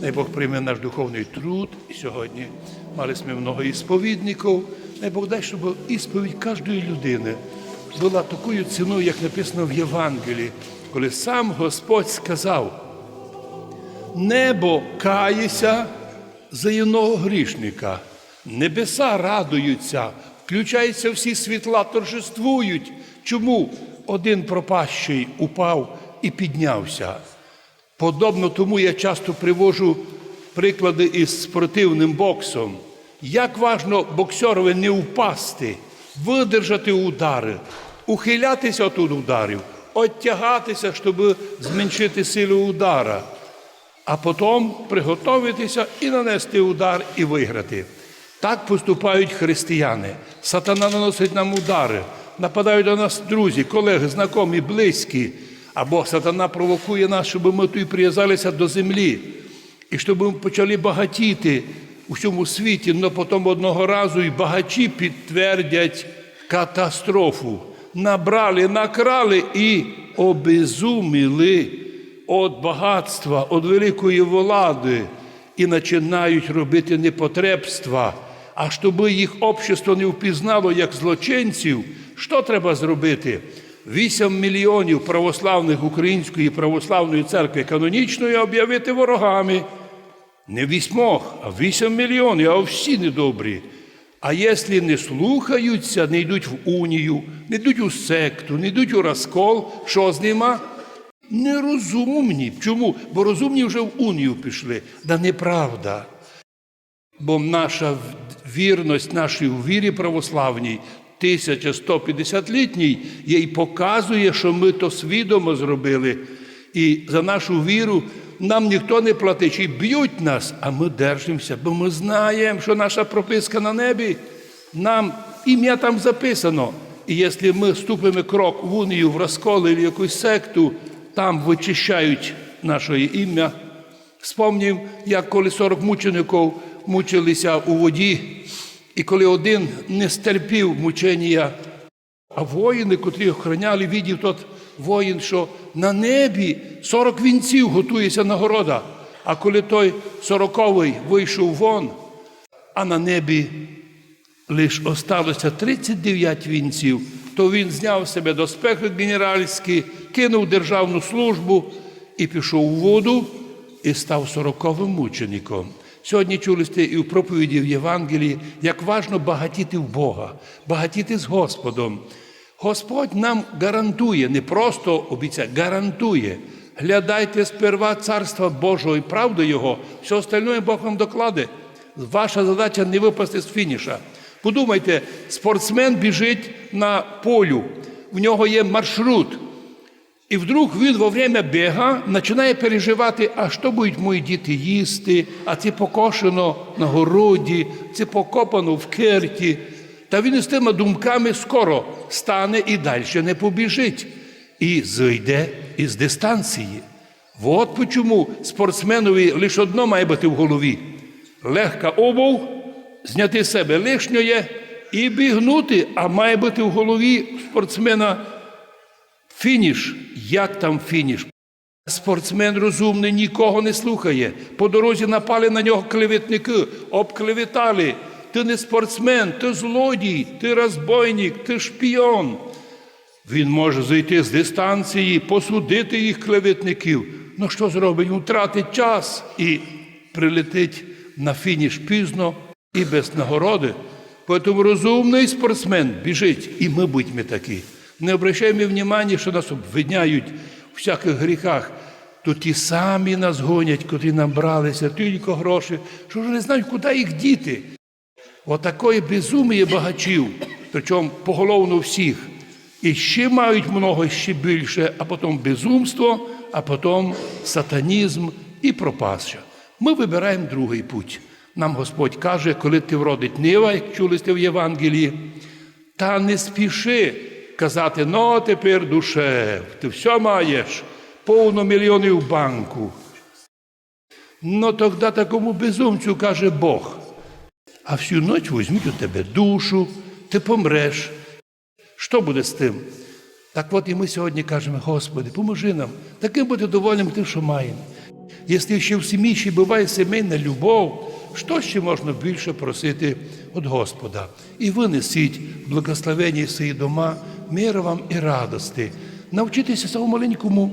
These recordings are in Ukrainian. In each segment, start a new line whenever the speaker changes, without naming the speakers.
Дай Бог прийме наш духовний труд. І сьогодні мали ми много ісповідників. Дай Бог дай, щоб ісповідь кожної людини була такою ціною, як написано в Євангелії, коли сам Господь сказав, небо кається за юного грішника, небеса радуються, включаються всі світла, торжествують. Чому один пропащий упав і піднявся? Подобно тому я часто привожу приклади із спортивним боксом. Як важно боксерові не впасти, видержати удари, ухилятися від ударів, оттягатися, щоб зменшити силу удара, а потім приготуватися і нанести удар і виграти. Так поступають християни. Сатана наносить нам удари, нападають до нас друзі, колеги, знайомі, близькі. Або сатана провокує нас, щоб ми тут прив'язалися до землі, і щоб ми почали багатіти у всьому світі, але потім одного разу і багачі підтвердять катастрофу. Набрали, накрали і обезуміли від багатства, від великої влади і починають робити непотребства. А щоб їх общество не впізнало як злочинців, що треба зробити? 8 мільйонів православних Української православної церкви канонічної об'явити ворогами. Не вісьмох, а 8 мільйонів, а всі недобрі. А якщо не слухаються, не йдуть в унію, не йдуть у секту, не йдуть у розкол, що з ними? Нерозумні. Чому? Бо розумні вже в унію пішли. Да неправда. Бо наша вірність нашій вірі православній 1150-літній їй показує, що ми то свідомо зробили. І за нашу віру нам ніхто не платить, чи б'ють нас, а ми держимося, бо ми знаємо, що наша прописка на небі, нам ім'я там записано. І якщо ми ступимо крок в унію, в розкол або якусь секту, там вичищають наше ім'я. Спомнів, як коли 40 мучеників мучилися у воді, і коли один не стерпів мучення, а воїни, котрі охороняли, відів тот воїн, що на небі 40 вінців готується нагорода. А коли той сороковий вийшов вон, а на небі лише осталося 39 вінців, то він зняв себе доспехи генеральські, кинув державну службу і пішов у воду і став сороковим мучеником. Сьогодні чули сте і в проповіді в Євангелії, як важно багатіти в Бога, багатіти з Господом. Господь нам гарантує, не просто обіцяє, гарантує. Глядайте сперва царства Божого і правди Його, все остальне Бог вам докладе. Ваша задача не випасти з фініша. Подумайте, спортсмен біжить на полю, в нього є маршрут. І вдруг він во время біга починає переживати, а що будуть мої діти їсти, а це покошено на городі, це покопано в керті. Та він із тими думками скоро стане і далі не побіжить. І зійде із дистанції. От чому спортсменові лише одно має бути в голові: легка обув, зняти себе лишнє і бігнути, а має бути в голові спортсмена фініш. Як там фініш? Спортсмен розумний нікого не слухає. По дорозі напали на нього клеветники, обклеветали. Ти не спортсмен, ти злодій, ти розбойник, ти шпіон. Він може зайти з дистанції, посудити їх клеветників. Ну що зробить? Втратить час і прилетить на фініш пізно і без нагороди. Тому розумний спортсмен біжить, і ми будьмо такі. Не обращаємо внимання, що нас обвиняють у всяких гріхах. То ті самі нас гонять, котрі нам бралися, тільки гроші, що вже не знають, куди їх діти. Отакої безуміє багачів, причому поголовно всіх. І ще мають много, ще більше, а потім безумство, а потім сатанізм і пропаща. Ми вибираємо другий путь. Нам Господь каже, коли ти вродить нива, як чули сте в Євангелії, та не спіши казати, ну тепер душе, ти все маєш, повно мільйонів банку. Ну тоді такому безумцю каже Бог. А всю ніч візьмуть у тебе душу, ти помреш. Що буде з тим? Так от і ми сьогодні кажемо, Господи, поможи нам таким бути довольним тим, що маємо. Якщо ще в сім'ї ще буває сімейна любов, що ще можна більше просити від Господа? І винесіть благословення свої дома, мир вам і радости. Навчитися самому маленькому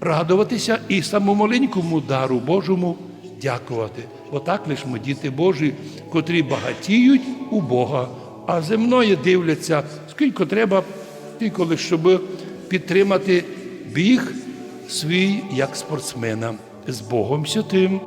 радуватися і самому маленькому дару Божому дякувати. Бо так лиш ми діти Божі, котрі багатіють у Бога, а земної дивляться, скільки треба, тільки лише щоб підтримати біг свій як спортсмена з Богом Святим.